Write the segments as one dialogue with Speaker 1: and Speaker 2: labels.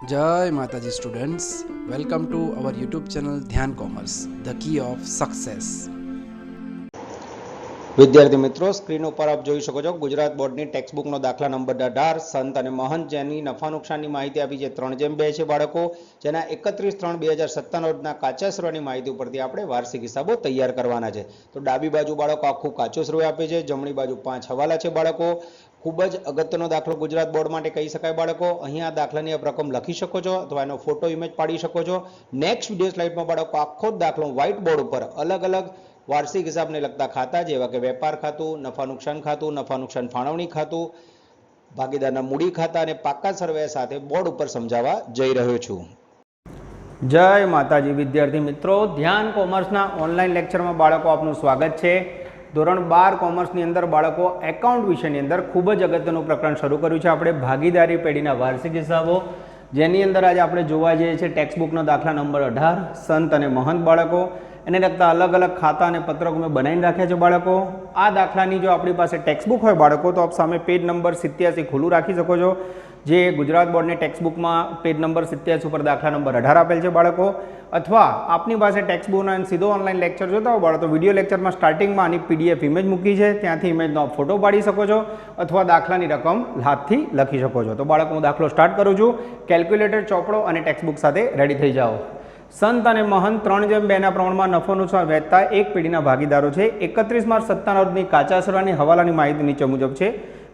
Speaker 1: જય માતાજી students welcome to our YouTube channel Dhyan commerce the key of success
Speaker 2: વિદ્યાર્થી મિત્રો સ્ક્રીન ઉપર આપ જોઈ શકો છો ગુજરાત બોર્ડની ટેક્સ્ટબુકનો દાખલા નંબર અઢાર, સંત અને મહંત જેની નફા નુકસાનની માહિતી આપી છે. ત્રણ જેમ બે છે બાળકો, જેના એકત્રીસ ત્રણ બે હજાર સત્તાણુંના કાચા સ્રોની માહિતી ઉપરથી આપણે વાર્ષિક હિસાબો તૈયાર કરવાના છે. તો ડાબી બાજુ બાળકો આખું કાચો સ્રોય આપે છે, જમણી બાજુ પાંચ હવાલા છે બાળકો ખૂબ જ અગત્યનો દાખલો ગુજરાત બોર્ડ માટે કહી શકાય બાળકો. અહીંયા દાખલાની આપ રકમ લખી શકો છો અથવા એનો ફોટો ઇમેજ પાડી શકો છો. નેક્સ્ટ વીડિયો સ્લાઇડમાં બાળકો આખો જ દાખલો વ્હાઇટ બોર્ડ ઉપર અલગ અલગ વાર્ષિક હિસાબને લગતા ખાતા જેવા કે વેપાર ખાતું, નફા નુકસાન ખાતું, નફા નુકસાન ફાળવણી ખાતું, ભાગીદારના મૂડી ખાતા અને પાકા સર્વે સાથે બોર્ડ ઉપર સમજાવવા જઈ રહ્યો છું.
Speaker 3: જય માતાજી. વિદ્યાર્થી મિત્રો, ધ્યાન કોમર્સના ઓનલાઈન લેક્ચરમાં બાળકો આપનું સ્વાગત છે. ધોરણ બાર કોમર્સની અંદર બાળકો એકાઉન્ટ વિષયની અંદર ખૂબ જ અગત્યનું પ્રકરણ શરૂ કર્યું છે. આપણે ભાગીદારી પેઢીના વાર્ષિક હિસાબો, જેની અંદર આજે આપણે જોવા જઈએ છીએ ટેક્સ્ટબુકનો દાખલા નંબર અઢાર, સંત અને મહંત બાળકો. એને લગતા અલગ અલગ ખાતા અને પત્રકો મેં બનાવીને રાખ્યા છે બાળકો. આ દાખલાની જો આપણી પાસે ટેક્સ્ટબુક હોય બાળકો, તો આપ સામે પેજ નંબર સિત્યાસી ખુલ્લું રાખી શકો છો. જે ગુજરાત બોર્ડની ટેક્સ્ટબુકમાં પેજ નંબર સિત્યાસી ઉપર દાખલા નંબર અઢાર આપેલ છે બાળકો, અથવા આપની પાસે ટેક્સ્ટબુકનો સીધો ઓનલાઈન લેક્ચર જોતા હો બાળકો વીડિયો લેક્ચરમાં સ્ટાર્ટિંગમાં આની પીડીએફ ઇમેજ મૂકી છે, ત્યાંથી ઇમેજનો ફોટો પાડી શકો છો, અથવા દાખલાની રકમ હાથથી લખી શકો છો. તો બાળકો, હું દાખલો સ્ટાર્ટ કરું છું. કેલ્ક્યુલેટર, ચોપડો અને ટેક્સ્ટબુક સાથે રેડી થઈ જાઓ. સંત અને મહંત ત્રણ જેમ બેના પ્રમાણમાં નફો નુકસાન વહેતા એક પેઢીના ભાગીદારો છે. એકત્રીસ માર્ચ સત્તાના કાચાસરાની હવાલાની માહિતી નીચે મુજબ છે.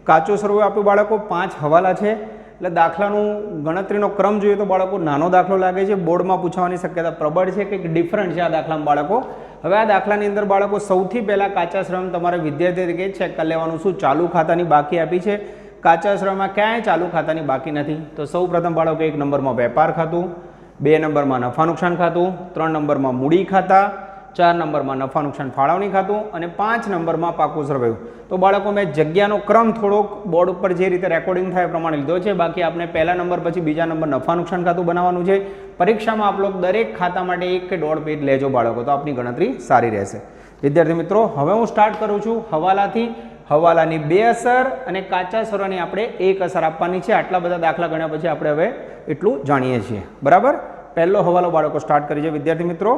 Speaker 3: કાચો સરવો આપ્યો બાળકો, પાંચ હવાલા છે. એટલે દાખલાનું ગણતરીનો ક્રમ જોઈએ તો બાળકો નાનો દાખલો લાગે છે. બોર્ડમાં પૂછવાની શક્યતા પ્રબળ છે, કંઈક ડિફરન્ટ છે આ દાખલામાં બાળકો. હવે આ દાખલાની અંદર બાળકો સૌથી પહેલાં કાચા શ્રમ તમારે વિદ્યાર્થી તરીકે ચેક કરી લેવાનું શું ચાલુ ખાતાની બાકી આપી છે. કાચા શ્રમમાં ક્યાંય ચાલુ ખાતાની બાકી નથી. તો સૌ પ્રથમ બાળકો એક નંબરમાં વેપાર ખાતું, બે નંબરમાં નફા નુકસાન ખાતું, ત્રણ નંબરમાં મૂડી ખાતા ચાર નંબરમાં નફા નુકસાન ફાળવણી ખાતું અને પાંચ નંબરમાં પાકું સરવાયું તો બાળકો, મેં જગ્યાનો ક્રમ થોડોક બોર્ડ ઉપર જે રીતે રેકોર્ડિંગ થાય પ્રમાણે લીધો છે. બાકી આપણે પહેલા નંબર પછી બીજા નંબર નફા નુકસાન ખાતું બનાવવાનું છે. પરીક્ષામાં આપ લોકો દરેક ખાતા માટે એક કે દોઢ પેજ લેજો બાળકો, તો આપની ગણતરી સારી રહેશે. વિદ્યાર્થી મિત્રો, હવે હું સ્ટાર્ટ કરું છું હવાલાથી. હવાલાની બે અસર અને કાચા સરવાની આપણે એક અસર આપવાની છે. આટલા બધા દાખલા ગણ્યા પછી આપણે હવે એટલું જાણીએ છીએ. બરાબર? પહેલો હવાલો બાળકો સ્ટાર્ટ કરી છે. વિદ્યાર્થી મિત્રો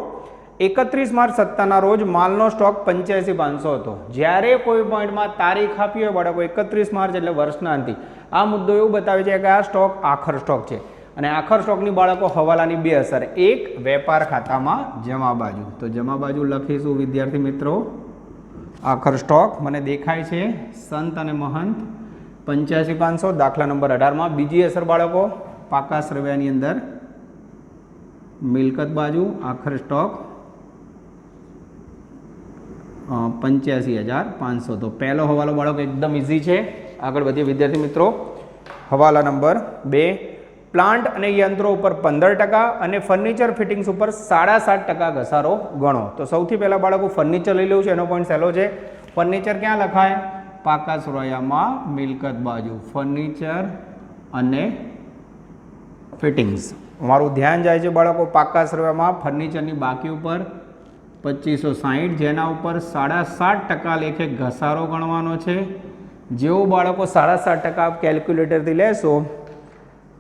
Speaker 3: એકત્રીસ માર્ચ સત્તાના રોજ માલનો સ્ટોક પંચ્યાસી પાંચસો હતો. જ્યારે કોઈ પોઈન્ટમાં તારીખ આપી હોય બાળકો, એકત્રીસ માર્ચ એટલે વર્ષના અંતિ. આ મુદ્દો એવું બતાવે છે કે આ સ્ટોક આખર સ્ટોક છે. અને આખર સ્ટોકની બાળકો હવાલાની બે અસર. એક, વેપાર ખાતામાં જમા બાજુ. તો જમા બાજુ લખીશું, વિદ્યાર્થી મિત્રો. આખર સ્ટોક મને દેખાય છે. સંત અને મહંત, પંચ્યાસી પાંચસો, દાખલા નંબર અઢારમાં. બીજી અસર બાળકો, પાકા શ્રવ્યાની અંદર. મિલકત બાજુ, આખર સ્ટોક. પંચ્યાસી હજાર પાંચસો. તો પહેલો હવાલો બાળકો એકદમ ઇઝી છે. આગળ વધીએ વિદ્યાર્થી મિત્રો. હવાલા નંબર બે. પ્લાન્ટ અને યંત્રો ઉપર પંદર ટકા અને ફર્નિચર ફિટિંગ્સ ઉપર સાડા સાત ટકા ઘસારો ગણો. તો સૌથી પહેલાં બાળકો ફર્નિચર લઈ લેવું છે. એનો પોઈન્ટ સહેલો છે. ફર્નિચર ક્યાં લખાય? પાકા સુરૈયામાં મિલકત બાજુ. ફર્નિચર અને ફિટિંગ્સ. મારું ધ્યાન જાય છે બાળકો. પાકા સરવામાં ફર્નિચરની બાકી ઉપર પચીસો સાહીઠ જેના ઉપર સાડા સાત ટકા લેખે ઘસારો ગણવાનો છે. જેવું બાળકો સાડા સાત ટકા કેલ્ક્યુલેટરથી લેશો,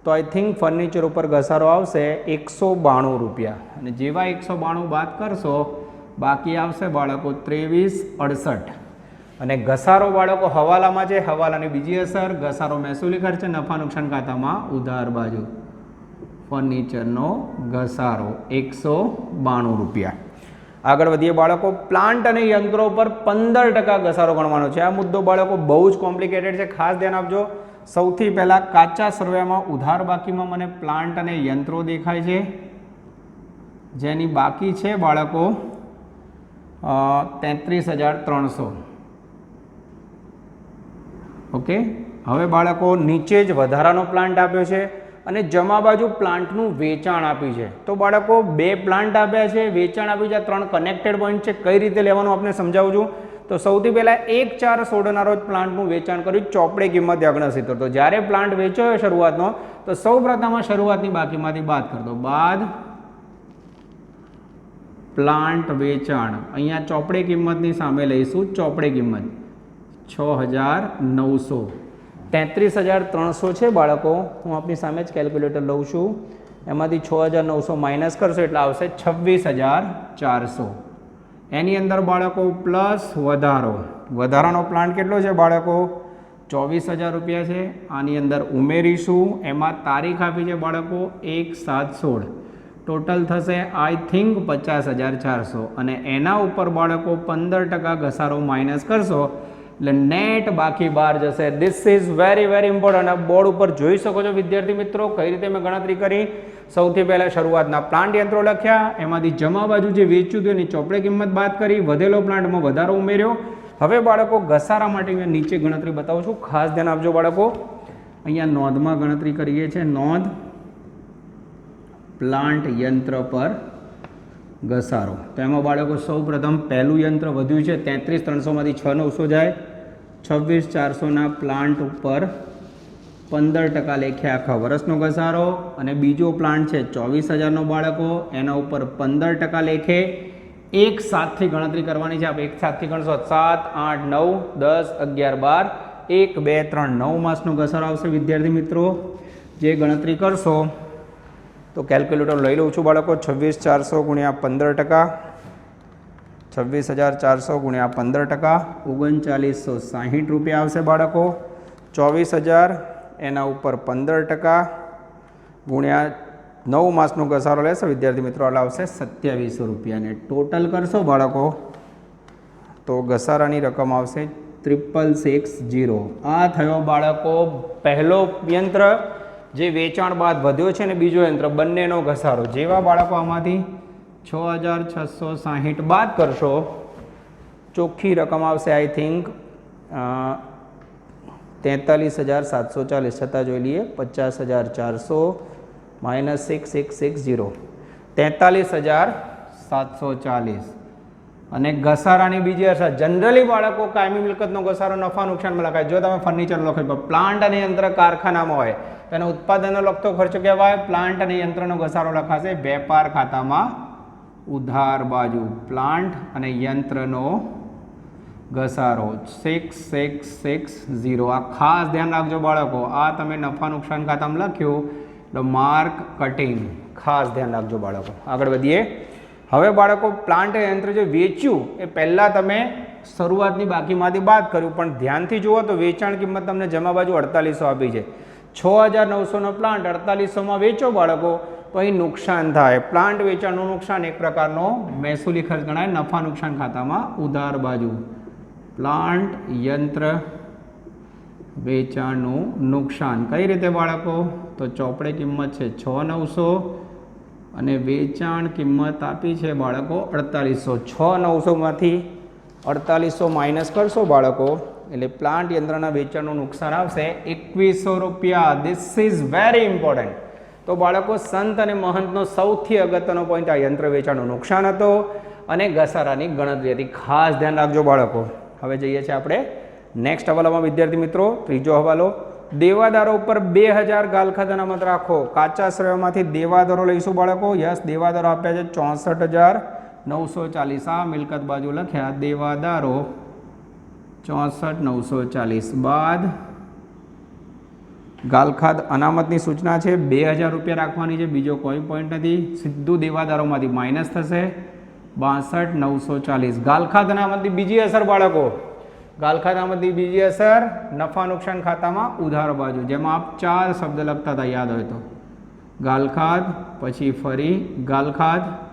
Speaker 3: તો આઈ થિંક ફર્નિચર ઉપર ઘસારો આવશે એકસો બાણું રૂપિયા. અને જેવા એકસો બાણું બાદ કરશો, બાકી આવશે બાળકો ત્રેવીસ અડસઠ. અને ઘસારો બાળકો હવાલામાં છે, હવાલાની બીજી અસર, ઘસારો મહેસૂલી ખર્ચ, નફા નુકસાન ખાતામાં ઉધાર બાજુ. ફર્નિચરનો ઘસારો એકસો બાણું રૂપિયા. આગળ વધીએ, બાળકો પ્લાન્ટ અને યંત્રો પર પંદર ટકા ઘસારો ગણવાનો છે. આ મુદ્દો, બાળકો, બહુ જ કોમ્પ્લિકેટેડ છે. ખાસ ધ્યાન આપજો. સૌથી પહેલાં કાચા સર્વેમાં ઉધાર બાકીમાં મને પ્લાન્ટ અને યંત્રો દેખાય છે. જેની બાકી છે, બાળકો તેત્રીસ હજાર ત્રણસો. ઓકે? હવે બાળકો, નીચે જ વધારાનો પ્લાન્ટ આપ્યો છે. અને જમા બાજુ પ્લાન્ટનું વેચાણ આપ્યું છે. તો બાળકો, બે પ્લાન્ટ આપ્યા છે, વેચાણ આપ્યું છે ત્રણ કનેક્ટેડ પોઈન્ટ છે. કઈ રીતે લેવાનું આપણે સમજાવું છું? તો સૌથી પહેલાં એક ચાર સોળના રોજ પ્લાન્ટનું વેચાણ કર્યું, ચોપડે કિંમત અગ્નસિત્તેર તો. જ્યારે પ્લાન્ટ વેચ્યો શરૂઆતનો, તો સૌ પ્રથમ શરૂઆતની બાકીમાંથી બાદ કરતો બાદ પ્લાન્ટ વેચાણ. અહીંયા ચોપડે કિંમતની સામે લઈશું, ચોપડે કિંમત. છ હજાર નવસો. તેત્રીસ હજાર ત્રણસો છે બાળકો. હું આપની સામે જ કેલ્ક્યુલેટર લઉં છું. એમાંથી છ હજાર નવસો માઇનસ કરશો એટલે આવશે છવ્વીસ હજાર ચારસો. એની અંદર બાળકો પ્લસ વધારો. વધારાનો પ્લાન કેટલો છે બાળકો? ચોવીસ હજાર રૂપિયા છે. આની અંદર ઉમેરીશું. એમાં તારીખ આપી છે બાળકો એક સાત સોળ. ટોટલ થશે આઈ થિંક પચાસ હજાર ચારસો. અને એના ઉપર બાળકો પંદર ટકા ઘસારો માઇનસ કરશો. એટલે નેટ બાકી બહાર જશે. This is very very important board ઉપર જોઈ શકો છો વિદ્યાર્થી મિત્રો કઈ રીતે મેં ગણતરી કરી. સૌથી પહેલાં શરૂઆતના પ્લાન્ટ યંત્રો લખ્યા. એમાંથી જમા બાજુ જે વેચ્યું હતું એની ચોપડે કિંમત બાદ કરી. વધેલો પ્લાન્ટમાં વધારો ઉમેર્યો. હવે બાળકો ઘસારા માટે મેં નીચે ગણતરી બતાવું છું. ખાસ ધ્યાન આપજો બાળકો. અહીંયા નોંધમાં ગણતરી કરીએ છીએ. નોંધ. પ્લાન્ટ યંત્ર પર ઘસારો. તો એમાં બાળકો સૌ પ્રથમ પહેલું યંત્ર વધ્યું છે, તેત્રીસ ત્રણસોમાંથી છ નવસો જાય, છવ્વીસ ચારસોના પ્લાન્ટ ઉપર પંદર ટકા લેખે આખા વર્ષનો ઘસારો અને બીજો પ્લાન્ટ છે, ચોવીસ હજારનો બાળકો, એના ઉપર પંદર ટકા લેખે. એક સાથથી ગણતરી કરવાની છે આપણે એક સાથથી ગણશો, સાત, આઠ, નવ, દસ, અગિયાર, બાર, એક, બે, ત્રણ, નવ માસનો ઘસારો આવશે વિદ્યાર્થી મિત્રો. જે ગણતરી કરશો તો કેલ્ક્યુલેટર લઈ લઉં છું બાળકો, છવ્વીસ ચારસો ગુણ્યા પંદર ટકા, છવ્વીસ હજાર ચારસો ગુણ્યા પંદર ટકા, ઓગણચાલીસો સાહીઠ રૂપિયા આવશે બાળકો, ચોવીસ હજાર એના ઉપર પંદર ટકા ગુણ્યા નવ માસનો ઘસારો લેશે, વિદ્યાર્થી મિત્રો એટલે આવશે સત્યાવીસો રૂપિયાને ટોટલ કરશો બાળકો, તો ઘસારાની રકમ આવશે ત્રિપલ સિક્સ જીરો. આ થયો બાળકો પહેલો યંત્ર જે વેચાણ બાદ વધ્યો છે ને બીજો યંત્ર, બંનેનો ઘસારો. જેવા બાળકો આમાંથી છ હજાર છસો સાહીઠ બાદ કરશો, ચોખ્ખી રકમ આવશે આઈ થિંક તેતાલીસ હજાર સાતસો ચાલીસ. છતાં જોઈ લઈએ, પચાસ હજાર ચારસો minus six six six, zero. તેતાલીસ હજાર સાતસો ચાલીસ. અને ઘસારાની બીજી અસર, જનરલી બાળકો કાયમી મિલકતનો ઘસારો નફા નુકસાનમાં લખાય. જો તમે ફર્નિચર લખો પ્લાન્ટ અને યંત્ર કારખાનામાં હોય તો એનો ઉત્પાદનનો લગતો ખર્ચો કહેવાય. પ્લાન્ટ અને યંત્રનો ઘસારો લખાશે વેપાર ખાતામાં ઉધાર બાજુ. પ્લાન્ટ અને યંત્રનો ઘસારો. સિક્સ સિક્સ સિક્સ ઝીરો આ ખાસ ધ્યાન રાખજો બાળકો. આ તમે નફા નુકસાન ખાતામાં લખ્યું. એટલે માર્ક કટિંગ ખાસ ધ્યાન રાખજો બાળકો. આગળ વધીએ. હવે બાળકો પ્લાન્ટ યંત્ર જે વેચ્યું, એ પહેલાં તમે શરૂઆતની બાકીમાંથી બાદ કર્યું. પણ ધ્યાનથી જુઓ તો વેચાણ કિંમત તમને જમા બાજુ અડતાલીસો આપી છે. છ હજાર નવસોનો પ્લાન્ટ અડતાલીસોમાં વેચો બાળકો, તો અહીં નુકસાન થાય. પ્લાન્ટ વેચાણનું નુકસાન એક પ્રકારનો મહેસૂલી ખર્ચ ગણાય, નફા નુકસાન ખાતામાં ઉધાર બાજુ. પ્લાન્ટ યંત્ર વેચાણનું નુકસાન. કઈ રીતે બાળકો? તો ચોપડે કિંમત છે છ નવસો અને વેચાણ કિંમત આપી છે બાળકો અડતાલીસો. છ નવસોમાંથી અડતાલીસો માઇનસ કરશો બાળકો એટલે પ્લાન્ટ યંત્રના વેચાણનું નુકસાન આવશે. એકવીસો રૂપિયા. ધીસ ઇઝ વેરી ઇમ્પોર્ટન્ટ તો બાળકો, સંત અને મહંતનો સૌથી અગત્યનો પોઈન્ટ આ યંત્ર વેચાણનું નુકસાન હતો. અને ઘસારાની ગણતરી હતી. ખાસ ધ્યાન રાખજો બાળકો. હવે જઈએ છીએ આપણે નેક્સ્ટ હવાલામાં. વિદ્યાર્થી મિત્રો, ત્રીજો હવાલો. દેવાદારો ઉપર બે હજાર ગાલખાત અનામત રાખો. કાચા શ્રેયોમાંથી દેવાદારો લઈશું બાળકો. યસ, દેવાદારો આપ્યા છે ચોસઠ હજાર નવસો ચાલીસ. આ મિલકત બાજુ લખ્યા, દેવાદારો. ચોસઠ, નવસો ચાલીસ બાદ ગાલખાદ અનામતની સૂચના છે. બે હજાર રૂપિયા રાખવાની છે. બીજો કોઈ પોઈન્ટ નથી. સીધું દેવાદારોમાંથી માઇનસ થશે. બાસઠ, નવસો ચાલીસ. ગાલખાદ અનામતની બીજી અસર બાળકો. ગાલખાદ અનામતની બીજી અસર નફા નુકસાન ખાતામાં ઉધાર બાજુ. જેમાં આપ ચાર શબ્દ લખતા હતા. યાદ હોય તો. ગાલખાદ, પછી ફરી ગાલખાદ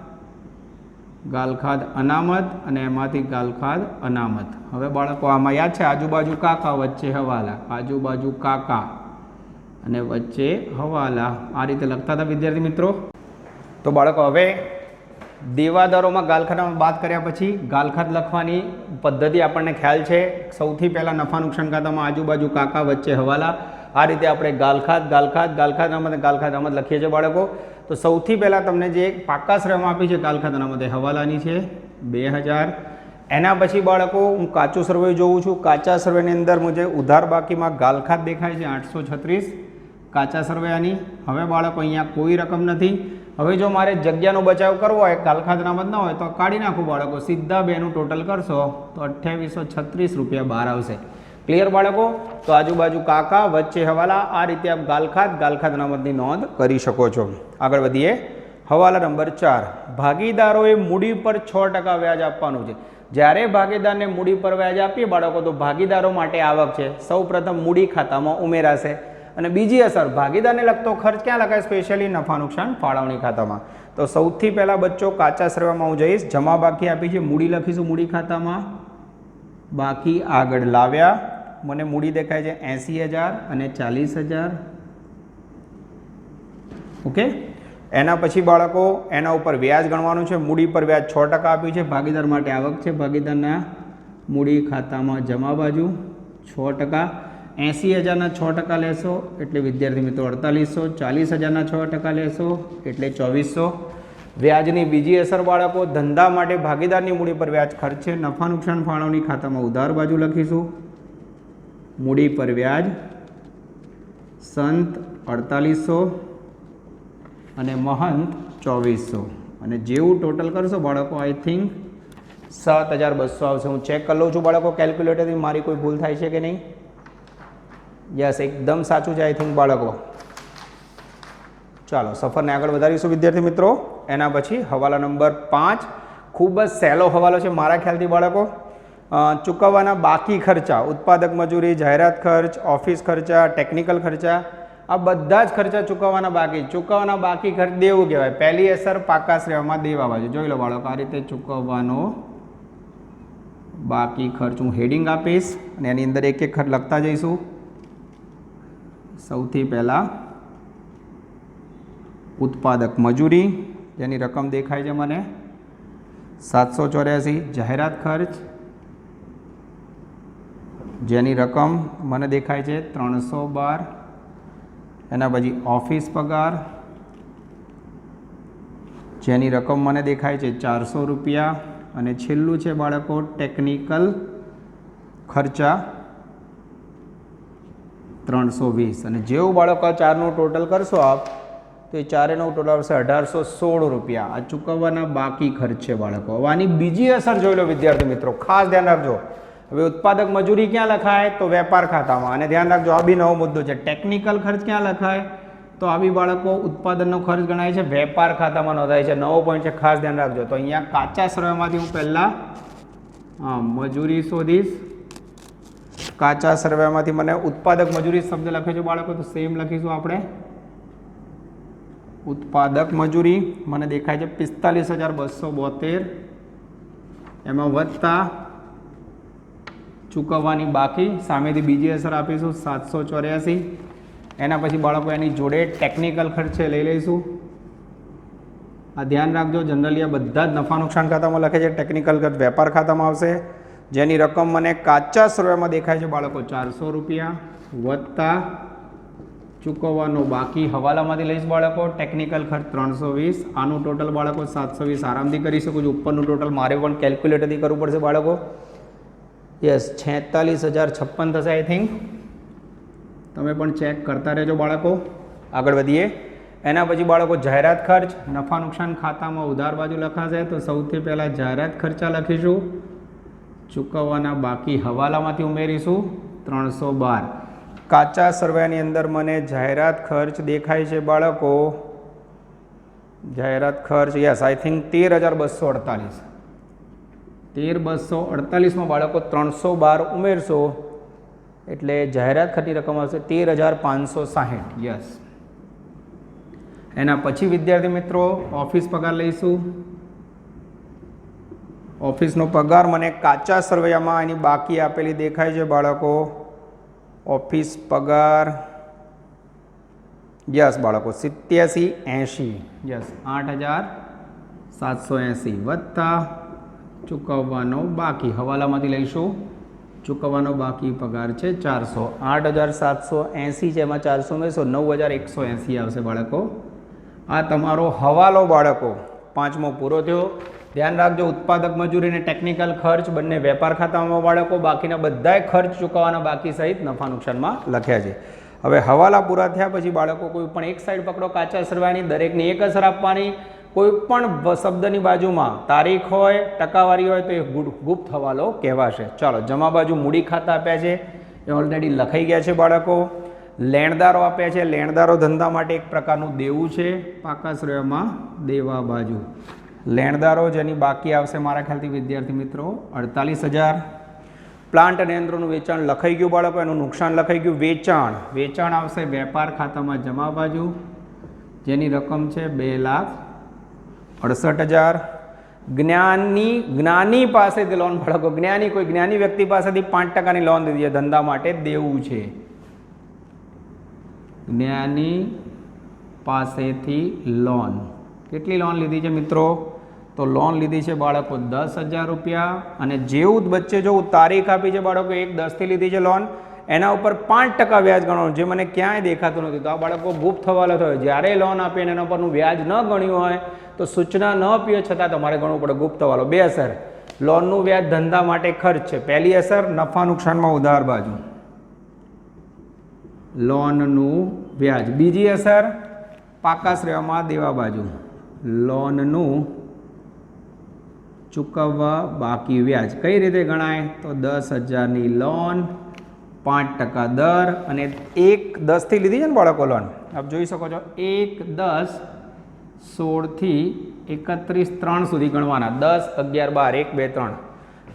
Speaker 3: ગાલખાદ અનામત અને એમાંથી ગાલખાદ અનામત. હવે બાળકો, આમાં યાદ છે, આજુબાજુ કાકા, વચ્ચે હવાલા. આજુબાજુ કાકા અને વચ્ચે હવાલા. આ રીતે લખતા હતા વિદ્યાર્થી મિત્રો. તો બાળકો, હવે દેવાદારોમાં ગાલખાડામાં બાદ કર્યા પછી ગાલખાત લખવાની પદ્ધતિ આપણને ખ્યાલ છે. સૌથી પહેલાં નફા નુકસાન ખાતામાં આજુબાજુ કાકા, વચ્ચે હવાલા. આ રીતે આપણે ગાલખાત ગાલખાત ગાલખાત રમત ગાલખાત રમત લખીએ છીએ બાળકો. તો સૌથી પહેલાં તમને જે પાકા શ્રમ આપી છે ગાલખાત અનામત હવાલાની છે, બે હજાર. એના પછી બાળકો, હું કાચો સર્વે જોઉં છું. કાચા સર્વેની અંદર મુજે ઉધાર બાકીમાં ગાલખાત દેખાય છે, આઠસો છત્રીસ. કાચા સર્વે આની હવે બાળકો, અહીંયા કોઈ રકમ નથી. હવે જો મારે જગ્યાનો બચાવ કરવો હોય ગાલખાત અનામત ના હોય, તો કાઢી નાખું બાળકો. સીધા બેનું ટોટલ કરશો, તો અઠ્યાવીસો છત્રીસ રૂપિયા બહાર આવશે. ક્લિયર બાળકો? તો આજુબાજુ કાકા, વચ્ચે હવાલા, આ રીતે આપ ગાલખાત ગાલખાત અનામતની નોંધ કરી શકો છો. આગળ વધીએ. હવાલા નંબર ચાર. ભાગીદારોએ મૂડી પર છ ટકા વ્યાજ આપવાનું છે. જ્યારે ભાગીદારને મૂડી પર વ્યાજ આપીએ, બાળકો, તો ભાગીદારો માટે આવક છે. સૌપ્રથમ મૂડી ખાતામાં ઉમેરાશે. અને બીજી અસર, ભાગીદારને લગતો ખર્ચ ક્યાં લખાય? સ્પેશિયલી નફા, નુકસાન, ફાળવણી ખાતામાં. તો સૌથી પહેલાં બચ્ચો કાચા સર્વેમાં હું જઈશ. જમા બાકી આપી છે. મૂડી લખીશું મૂડી ખાતામાં. બાકી આગળ લાવ્યા. મને મૂડી દેખાય છે એંસી હજાર અને ચાલીસ હજાર. ઓકે? એના પછી બાળકો, એના ઉપર વ્યાજ ગણવાનું છે. મૂડી પર વ્યાજ છ ટકા આપ્યું છે. ભાગીદાર માટે આવક છે. ભાગીદારના મૂડી ખાતામાં જમા બાજુ છ ટકા. એંસી હજારના છ ટકા લેશો એટલે વિદ્યાર્થી મિત્રો અડતાલીસો. ચાલીસ હજારના છ ટકા લેશો એટલે ચોવીસો. વ્યાજની બીજી અસર બાળકો, ધંધા માટે ભાગીદારની મૂડી પર વ્યાજ ખર્ચે. નફા નુકસાન ફાળવણી ખાતામાં ઉધાર બાજુ લખીશું. મૂડી પર વ્યાજ, સંત અડતાલીસો અને મહંત ચોવીસો. અને જેવું ટોટલ કરશો બાળકો આઈ થિંક સાત હજાર બસો આવશે. હું ચેક કરી લઉં છું બાળકો કેલ્ક્યુલેટરથી મારી કોઈ ભૂલ થાય છે કે નહીં? યસ એકદમ સાચું છે આઈ થિંક બાળકો. ચાલો, સફરને આગળ વધારીશું, વિદ્યાર્થી મિત્રો. એના પછી હવાલા નંબર પાંચ. ખૂબ જ સહેલો હવાલો છે મારા ખ્યાલથી બાળકો. ચૂકવવાના બાકી ખર્ચા, ઉત્પાદક મજૂરી, જાહેરાત ખર્ચ, ઓફિસ ખર્ચા, ટેકનિકલ ખર્ચા, આ બધા જ ખર્ચા ચૂકવવાના બાકી. ચૂકવવાના બાકી ખર્ચ દેવું કહેવાય. પહેલી અસર પાકા શ્રેયમાં દેવા બાજુ જોઈ લો બાળકો, આ રીતે ચૂકવવાનો બાકી ખર્ચ. હું હેડિંગ આપીશ અને એની અંદર એક એક ખર્ચ લખતા જઈશું. સૌથી પહેલાં ઉત્પાદક મજૂરી, જેની રકમ દેખાય છે મને, સાતસો ચોર્યાસી. જાહેરાત ખર્ચ જેની રકમ મને દેખાય છે ત્રણસો બાર. એના પછી ઓફિસ પગાર. જેની રકમ મને દેખાય છે ચારસો રૂપિયા. અને છેલ્લું છે બાળકો, ટેકનિકલ ખર્ચા ત્રણસો વીસ. અને જેવું બાળકો ચારનું ટોટલ કરશો આપ, તો એ ચારે ટોટલ આવશે અઢારસો સોળ રૂપિયા. આ ચૂકવવાના બાકી ખર્ચ છે બાળકો. હવે આની બીજી અસર જોઈ લો વિદ્યાર્થી મિત્રો. ખાસ ધ્યાન રાખજો. હવે ઉત્પાદક મજૂરી ક્યાં લખાય? તો વેપાર ખાતામાં. અને ધ્યાન રાખજો, આ બી નવો મુદ્દો છે. ટેકનિકલ ખર્ચ ક્યાં લખાય? તો આવી બાળકો ઉત્પાદનનો ખર્ચ ગણાય છે, વેપાર ખાતામાં નોંધાય છે. નવો પોઈન્ટ છે, ખાસ ધ્યાન રાખજો. તો અહીંયા કાચા સર્વેમાંથી હું પહેલાં, હા, મજૂરી શોધીશ. કાચા સર્વેમાંથી મને ઉત્પાદક મજૂરી શબ્દ લખે છે બાળકો, તો સેમ લખીશું આપણે. ઉત્પાદક મજૂરી, મને દેખાય છે પિસ્તાલીસ હજાર બસો બોતેર. એમાં વત્તા ચૂકવવાની બાકી. સામેથી બીજી અસર આપીશું, સાતસો ચોર્યાસી. એના પછી બાળકો એની જોડે ટેકનિકલ ખર્ચે લઈ લઈશું. આ ધ્યાન રાખજો જનરલી આ બધા જ નફા નુકસાન ખાતામાં લખે છે. ટેકનિકલ ખર્ચ વેપાર ખાતામાં આવશે. જેની રકમ મને કાચા સ્વરૂપમાં દેખાય છે બાળકો, ચારસો રૂપિયા વત્તા ચૂકવવાનો બાકી હવાલામાંથી લઈશ બાળકો. ટેકનિકલ ખર્ચ ત્રણસો વીસ. આનું ટોટલ બાળકો સાતસો વીસ આરામથી કરી શકું છું. ઉપરનું ટોટલ મારે પણ કેલ્ક્યુલેટરથી કરવું પડશે બાળકો. યસ છેતાલીસ હજાર છપ્પન થશે આઈ થિંક તમે પણ ચેક કરતા રહેજો બાળકો. આગળ વધીએ. એના પછી બાળકો, જાહેરાત ખર્ચ. નફા નુકસાન ખાતામાં ઉધાર બાજુ લખાશે. તો સૌથી પહેલાં જાહેરાત ખર્ચા લખીશું. ચૂકવવાના બાકી હવાલામાંથી ઉમેરીશું. ત્રણસો બાર. કાચા સર્વેની અંદર મને જાહેરાત ખર્ચ દેખાય છે બાળકો. જાહેરાત ખર્ચ યસ આઈ થિંક તેર હજાર બસો અડતાલીસ. તેર બસો અડતાલીસમાં બાળકો ત્રણસો બાર ઉમેરશો એટલે જાહેરાત ખર્ચની રકમ આવશે તેર હજાર પાંચસો સાહીઠ. યસ એના પછી વિદ્યાર્થી મિત્રો ઓફિસ પગાર લઈશું. ઓફિસનો પગાર મને કાચા સરવૈયામાં એની બાકી આપેલી દેખાય છે બાળકો. ઓફિસ પગાર યસ બાળકો સિત્યાસી એંશી. યસ આઠ હજાર સાતસો એંશી વત્તા ચૂકવવાનો બાકી. હવાલામાંથી લઈશું. ચૂકવવાનો બાકી પગાર છે ચારસો આઠ હજાર સાતસો એંસી છે. એમાં ચારસો મેસો નવ હજાર એકસો એંસી આવશે બાળકો. આ તમારો હવાલો બાળકો. પાંચમો પૂરો થયો. ધ્યાન રાખજો, ઉત્પાદક મજૂરી અને ટેકનિકલ ખર્ચ બંને વેપાર ખાતામાં બાળકો. બાકીના બધાય ખર્ચ ચૂકવવાના બાકી સહિત નફા નુકસાનમાં લખ્યા છે. હવે હવાલા પૂરા થયા પછી બાળકો કોઈ પણ એક સાઈડ પકડો. કાચા સરવાની દરેકની એક અસર આપવાની. કોઈ પણ શબ્દની બાજુમાં તારીખ હોય, ટકાવારી હોય, તો એ ગુપ્ત હવાલો કહેવાશે. ચાલો જમા બાજુ મૂડી ખાતા આપ્યા છે. એ ઓલરેડી લખાઈ ગયા છે બાળકો. લેણદારો આપ્યા છે. લેણદારો ધંધા માટે એક પ્રકારનું દેવું છે. પાકા શ્રેયમાં દેવા બાજુ લેણદારો જેની બાકી આવશે મારા ખ્યાલથી વિદ્યાર્થી મિત્રો, અડતાલીસ હજાર. પ્લાન્ટ અને યંત્રોનું વેચાણ લખાઈ ગયું બાળકો. એનું નુકસાન લખાઈ ગયું. વેચાણ. વેચાણ આવશે વેપાર ખાતામાં જમા બાજુ જેની રકમ છે બે લાખ અડસઠ હજાર. જ્ઞાની જ્ઞાની પાસેથી લોન બાળકો જ્ઞાની કોઈ જ્ઞાની વ્યક્તિ પાસેથી પાંચ ટકાની લોન છે. ધંધા માટે દેવું છે. જ્ઞાની પાસેથી લોન કેટલી લોન લીધી છે મિત્રો? તો લોન લીધી છે બાળકો દસ હજાર રૂપિયા. અને જેવું જ વચ્ચે જોવું તારીખ આપી છે બાળકો, એક દસથી લીધી છે લોન એના ઉપર પાંચ ટકા વ્યાજ ગણવાનું જે મને ક્યાંય દેખાતું નથી. તો આ બાળકો ગુપ્ત હવાલો થયો. જ્યારે લોન આપીને એના પરનું વ્યાજ ન ગણ્યું હોય, તો સૂચના ન આપીએ છતાં તમારે ગણવું પડે ગુપ્ત હવાલો. બે અસર. લોનનું વ્યાજ ધંધા માટે ખર્ચ છે. પહેલી અસર, નફા નુકસાનમાં ઉધાર બાજુ. લોનનું વ્યાજ. બીજી અસર પાકા શ્રેવામાં દેવા બાજુ. લોનનું ચૂકવવા બાકી વ્યાજ. કઈ રીતે ગણાય? તો દસ હજારની લોન પાંચ ટકા દર અને એક દસથી લીધી છે ને બાળકો લોન આપ જોઈ શકો છો, એક દસ સોળથી એકત્રીસ ત્રણ સુધી ગણવાના. દસ, અગિયાર, બાર, એક, બે, ત્રણ.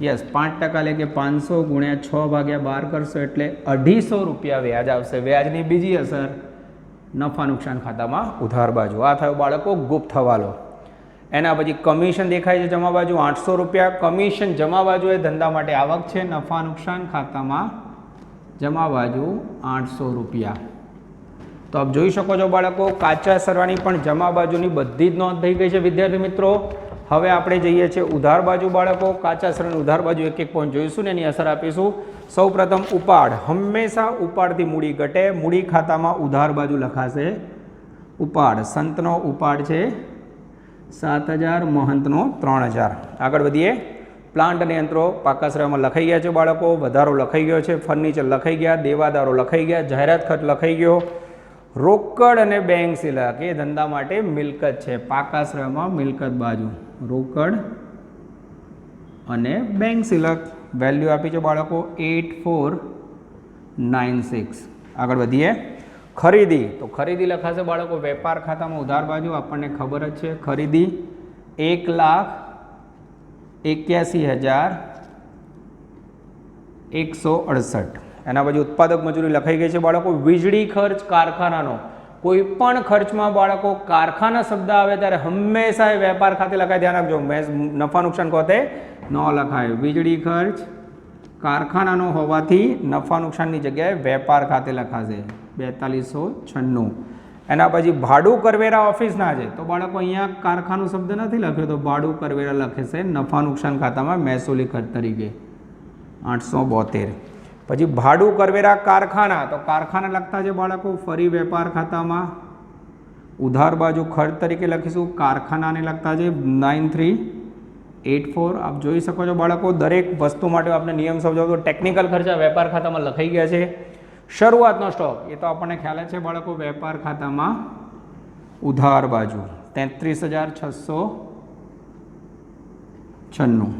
Speaker 3: યસ પાંચ ટકા એટલે કે પાંચસો ગુણ્યા છ ભાગ્યા બાર કરશો એટલે અઢીસો રૂપિયા વ્યાજ આવશે. વ્યાજની બીજી અસર નફા નુકસાન ખાતામાં ઉધાર બાજુ. આ થયો બાળકો ગુપ્ત હવાલો. એના પછી કમિશન દેખાય છે જમા બાજુ. આઠસો રૂપિયા કમિશન જમા બાજુ એ ધંધા માટે આવક છે. નફા નુકસાન ખાતામાં જમા બાજુ આઠસો રૂપિયા. તો આપ જોઈ શકો છો બાળકો, કાચા સરવાની પણ જમા બાજુની બધી જ નોંધ થઈ ગઈ છે વિદ્યાર્થી મિત્રો. હવે આપણે જઈએ છીએ ઉધાર બાજુ બાળકો, કાચા સરવાની ઉધાર બાજુ એક એક પોઈન્ટ જોઈશું ને એની અસર આપીશું. સૌપ્રથમ ઉપાડ, હંમેશા ઉપાડથી મૂડી ઘટે, મૂડી ખાતામાં ઉધાર બાજુ લખાશે. ઉપાડ, સંતનો ઉપાડ છે સાત હજાર, મહંતનો ત્રણ હજાર. આગળ વધીએ. પ્લાન્ટ અને યંત્રો પાકાશ્રયમાં લખાઈ ગયા છે બાળકો, વધારો લખાઈ ગયો છે, ફર્નિચર લખાઈ ગયા, દેવાદારો લખાઈ ગયા, જાહેરાત ખર્ચ લખાઈ ગયો. રોકડ અને બેંક સિલક એ ધંધા માટે મિલકત છે પાકાશ્રયમાં મિલકત બાજુ. રોકડ અને બેંક સિલક વેલ્યુ આપી છે બાળકો, એટ ફોર નાઇન સિક્સ. આગળ વધીએ. ખરીદી. તો ખરીદી લખાશે બાળકો, વેપાર ખાતામાં ઉધાર બાજુ, આપણને ખબર જ છે, ખરીદી એક લાખ એક્યાસી હજાર એકસો અડસઠ. એના પછી ઉત્પાદક મજૂરી લખાઈ ગઈ છે બાળકો, વીજળી ખર્ચ કારખાનાનો. કોઈ પણ ખર્ચમાં બાળકો કારખાના શબ્દ આવે ત્યારે હંમેશા એ વેપાર ખાતે લખાય. ધ્યાન રાખજો નફા નુકસાન ખાતે ન લખાય. વીજળી ખર્ચ કારખાનાનો હોવાથી નફા નુકસાનની જગ્યાએ વેપાર ખાતે લખાશે. બેતાલીસો છન્નું. એના પછી ભાડું કરવેરા ઓફિસના છે. તો બાળકો, અહીંયા કારખાનું શબ્દ નથી લખ્યો, તો ભાડું કરવેરા લખે છે નફા નુકસાન ખાતામાં મહેસૂલી ખર્ચ તરીકે. આઠસો બોતેર. પછી ભાડું કરવેરા કારખાના, તો કારખાના લખતા છે બાળકો, ફરી વેપાર ખાતામાં. ઉધાર બાજુ ખર્ચ તરીકે લખીશું, કારખાનાને લગતા છે નાઇન થ્રી એટ ફોર. આપ જોઈ શકો છો બાળકો, દરેક વસ્તુ માટે આપણે નિયમ સમજાવો તો ટેકનિકલ ખર્ચા વેપાર ખાતામાં લખાઈ ગયા છે. શરૂઆતનો સ્ટોક. એ તો આપણને ખ્યાલ છે બાળકો, વેપાર ખાતામાં ઉધાર બાજુ. તેત્રીસ હજાર છસો છન્નું.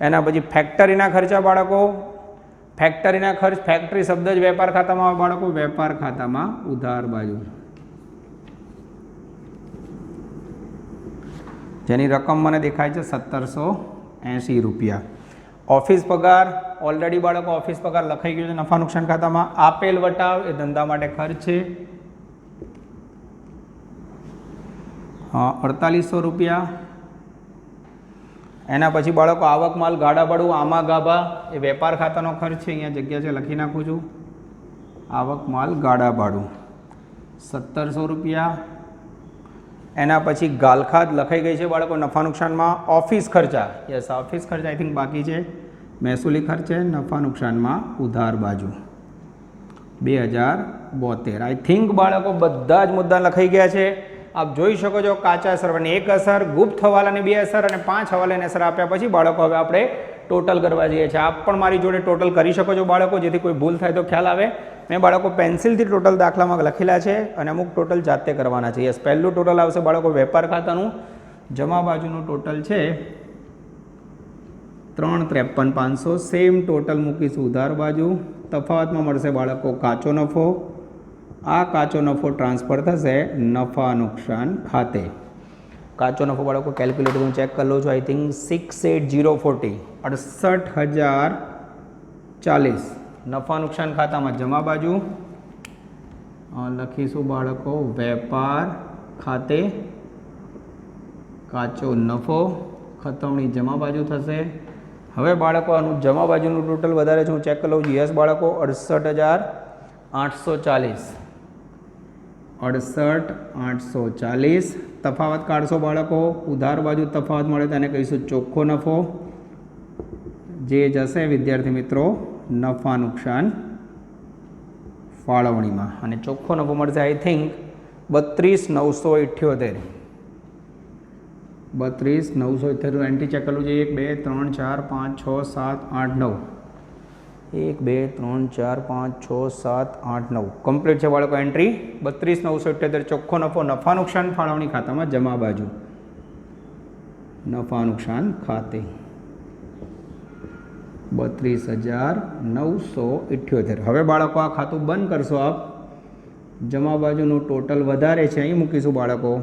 Speaker 3: એના પછી ફેક્ટરીના ખર્ચા બાળકો. ફેક્ટરીના ખર્ચ ફેક્ટરી શબ્દ જ વેપાર ખાતામાં આવે બાળકો, વેપાર ખાતામાં ઉધાર બાજુ. જેની રકમ મને દેખાય છે સત્તરસો એંસી રૂપિયા. ઓફિસ પગાર ઓલરેડી બાળકો ઓફિસ પગાર લખાઈ ગયો છે નફા નુકસાન ખાતામાં. આપેલ વટાવ એ ધંધા માટે ખર્ચ છે. અડતાલીસો રૂપિયા. એના પછી બાળકો આવક માલ ગાડા ભાડું આમા ગાભા, એ વેપાર ખાતાનો ખર્ચ છે. અહીંયા જગ્યા છે લખી નાખું છું. આવક માલ ગાડા ભાડું સત્તરસો રૂપિયા. એના પછી ગાલખાદ લખાઈ ગઈ છે બાળકો નફા નુકસાનમાં ઓફિસ ખર્ચા. યસ ઓફિસ ખર્ચા આઈ થિંક બાકી છે. મહેસૂલી ખર્ચે, નફા નુકસાનમાં ઉધાર બાજુ. બે હજાર બોતેર. આઈ થિંક બાળકો બધા જ મુદ્દા લખાઈ ગયા છે. આપ જોઈ શકો છો કાચા સર્વની એક અસર, ગુપ્ત હવાલાની બે અસર અને પાંચ હવાલાની અસર આપ્યા પછી બાળકો હવે આપણે ટોટલ કરવા જઈએ છીએ. આપ પણ મારી જોડે ટોટલ કરી શકો છો બાળકો, જેથી કોઈ ભૂલ થાય તો ખ્યાલ આવે. મેં બાળકો પેન્સિલથી ટોટલ દાખલામાં લખેલા છે અને અમુક ટોટલ જાતે કરવાના છે. યસ, પહેલું ટોટલ આવશે બાળકો વેપાર ખાતાનું. જમા બાજુનું ટોટલ છે ત્રણ ત્રેપન પાંચસો. સેમ ટોટલ મૂકીશું ઉધાર બાજુ. તફાવતમાં મળશે બાળકો કાચો નફો. આ કાચો નફો ટ્રાન્સફર થશે નફા નુકસાન ખાતે. કાચો નફો બાળકો કેલ્ક્યુલેટર હું ચેક કરી લઉં છું. I think six eight zero forty અડસઠ હજાર ચાલીસ. નફા નુકસાન ખાતામાં જમા બાજુ લખીશું બાળકો, વેપાર ખાતે કાચો નફો, ખતવણી જમા બાજુ થશે. હવે બાળકો, આનું જમા બાજુનું ટોટલ વધારે છે, હું ચેક કરી લઉં. છું યસ બાળકો, અડસઠ હજાર આઠસો ચાલીસ. અડસઠ, આઠસો ચાલીસ. તફાવત કાઢશો બાળકો. ઉધાર બાજુ તફાવત મળે તેને કહીશું ચોખ્ખો નફો. જે જશે વિદ્યાર્થી મિત્રો નફા નુકસાન ફાળવણીમાં. અને ચોખ્ખો નફો મળશે આઈ થિંક બત્રીસ નવસો ઇઠ્યોતેર બત્રીસ નવસો ઇઠ્યોતેર એન્ટ્રી ચેક કરવું જોઈએ, એક, બે, ત્રણ, ચાર, પાંચ, છ, સાત, આઠ, નવ. એક, બે, ત્રણ, ચાર, પાંચ, છ, સાત, આઠ, નવ. કમ્પ્લીટ છે બાળકો એન્ટ્રી બત્રીસ નવસો ઇઠ્યોતેર ચોખ્ખો નફો, નફા નુકસાન ફાળવણી ખાતામાં જમા બાજુ. નફા નુકસાન ખાતે. બત્રીસ હજાર નવસો ઇઠ્યોતેર. હવે બાળકો, આ ખાતું બંધ કરશો આપ. જમા બાજુનું ટોટલ વધારે છે. અહીં મૂકીશું બાળકો.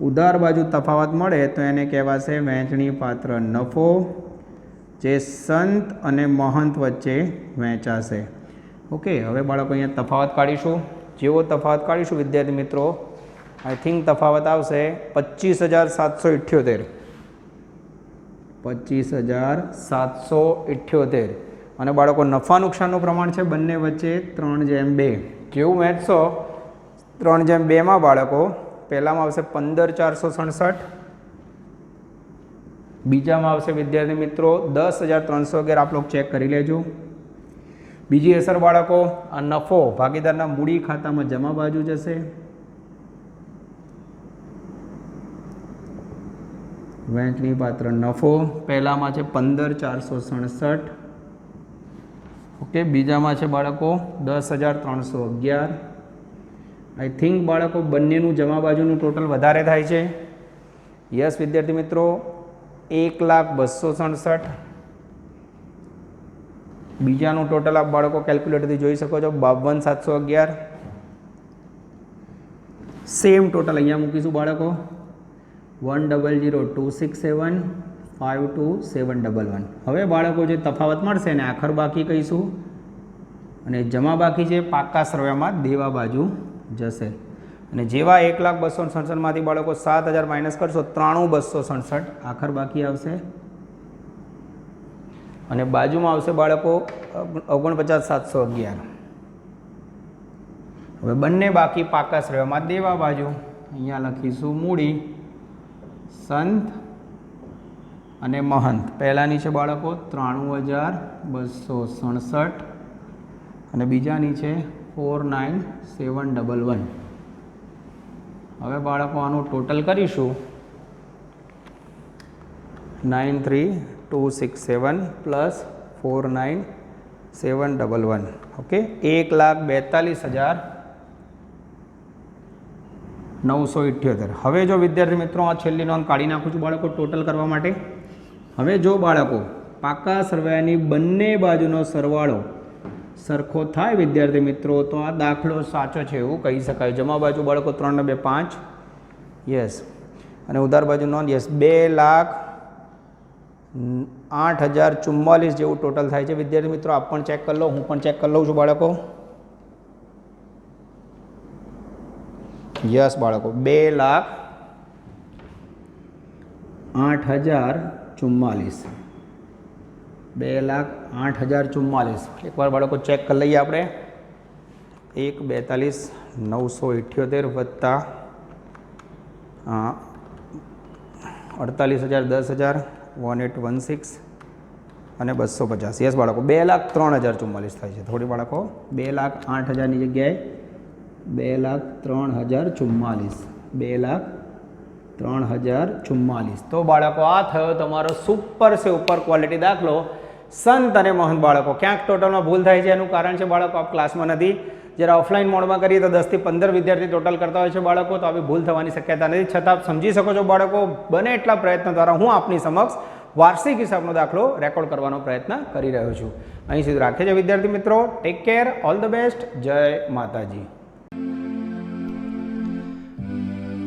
Speaker 3: ઉધાર બાજુ તફાવત મળે તો એને કહેવાશે વહેંચણી પાત્ર નફો, જે સંત અને મહંત વચ્ચે વહેંચાશે. ઓકે, હવે બાળકો અહીંયા તફાવત કાઢીશું. જેવો તફાવત કાઢીશું, વિદ્યાર્થી મિત્રો આઈ થિંક તફાવત આવશે પચીસ હજાર સાતસો ઇઠ્યોતેર. પચીસ હજાર સાતસો ઇઠ્યોતેર. અને બાળકો, નફા નુકસાનનું પ્રમાણ છે બંને વચ્ચે ત્રણ જેમ બે. જેવું મેચશો ત્રણ જેમ બેમાં બાળકો, પહેલામાં આવશે પંદર ચારસો સડસઠ. બીજામાં આવશે, વિદ્યાર્થી મિત્રો, દસ હજાર ત્રણસો અગિયાર. આપ લોકો ચેક કરી લેજો. બીજી અસર બાળકો, આ નફો ભાગીદારના મૂડી ખાતામાં જમા બાજુ જશે. વહેંચણી પાત્ર નફો, પહેલામાં છે પંદર ચારસો સડસઠ. ઓકે, બીજામાં છે બાળકો દસ હજાર ત્રણસો અગિયાર. આઈ થિંક બાળકો બંનેનું જમા બાજુનું ટોટલ વધારે થાય છે. યસ વિદ્યાર્થી મિત્રો, એક લાખ બસો સડસઠ. બીજાનું ટોટલ આપ બાળકો કેલ્ક્યુલેટરથી જોઈ શકો છો, બાવન સાતસો અગિયાર. સેમ ટોટલ અહીંયા મૂકીશું બાળકો. One double zero two six seven five two seven double one હવે બાળકો જે તફાવત મળશે એને આખર બાકી કહીશું. અને જમા બાકી છે પાક્કા સર્વેમાં દેવા બાજુ જશે. અને જેવા એક લાખ બસો સડસઠમાંથી બાળકો સાત હજાર માઇનસ કરશો, ત્રાણું બસો સડસઠ આખર બાકી આવશે. અને બાજુમાં આવશે બાળકો ઓગણપચાસ સાતસો અગિયાર. હવે બંને બાકી પાકા શ્રેવામાં દેવા બાજુ. અહીંયા લખીશું મૂડી. સંત અને મહંત. પહેલાંની છે બાળકો ત્રાણું હજાર બસો સડસઠ અને બીજાની છે four nine seven double one. હવે બાળકો આનું ટોટલ કરીશું. Nine three two six seven plus four nine seven double one. Okay? એક લાખ બેતાલીસ હજાર નવસો ઇઠ્યોતેર. હવે જો વિદ્યાર્થી મિત્રો આ છેલ્લી નોંધ કાઢી નાખું છું બાળકો ટોટલ કરવા માટે. હવે જો બાળકો પાકા સરવાયાની બંને બાજુનો સરવાળો સરખો થાય વિદ્યાર્થી મિત્રો, તો આ દાખલો સાચો છે એવું કહી શકાય. જમા બાજુ બાળકો ત્રણ બે પાંચ. યસ અને ઉધાર બાજુ નોંધ યસ બે લાખ આઠ હજાર ચુમ્માલીસ જેવું ટોટલ થાય છે. વિદ્યાર્થી મિત્રો, આપ પણ ચેક કરી લો, હું પણ ચેક કરી લઉં છું બાળકો. યસ, બાળકો. બે લાખ આઠ હજાર ચુમ્માલીસ. બે લાખ આઠ હજાર ચુમ્માલીસ. એકવાર બાળકો ચેક કરી લઈએ આપણે. એક, બેતાલીસ, નવસો ઇઠ્યોતેર વત્તા અડતાલીસ હજાર, દસ હજાર, વન એટ વન સિક્સ અને બસો પચાસ. યસ, બાળકો. બે લાખ ત્રણ હજાર ચુમ્માલીસ થાય છે. થોડી બાળકો, બે લાખ આઠ હજારની જગ્યાએ બે લાખ ત્રણ હજાર ચુમ્માલીસ. બે લાખ ત્રણ હજાર ચુમ્માલીસ. તો બાળકો, આ થયો તમારો સુપર સે ઉપર ક્વોલિટી દાખલો. સંત અને મહંત બાળકો, ક્યાંક ટોટલમાં ભૂલ થાય છે, એનું કારણ છે બાળકો, આપ ક્લાસમાં નથી. જ્યારે ઓફલાઈન મોડમાં કરીએ તો દસથી પંદર વિદ્યાર્થી ટોટલ કરતા હોય છે બાળકો, તો આવી ભૂલ થવાની શક્યતા નથી. છતાં આપ સમજી શકો છો બાળકો, બને એટલા પ્રયત્ન દ્વારા હું આપની સમક્ષ વાર્ષિક હિસાબનો દાખલો રેકોર્ડ કરવાનો પ્રયત્ન કરી રહ્યો છું. અહીં સુધી રાખે છે વિદ્યાર્થી મિત્રો. Take care all the best જય માતાજી.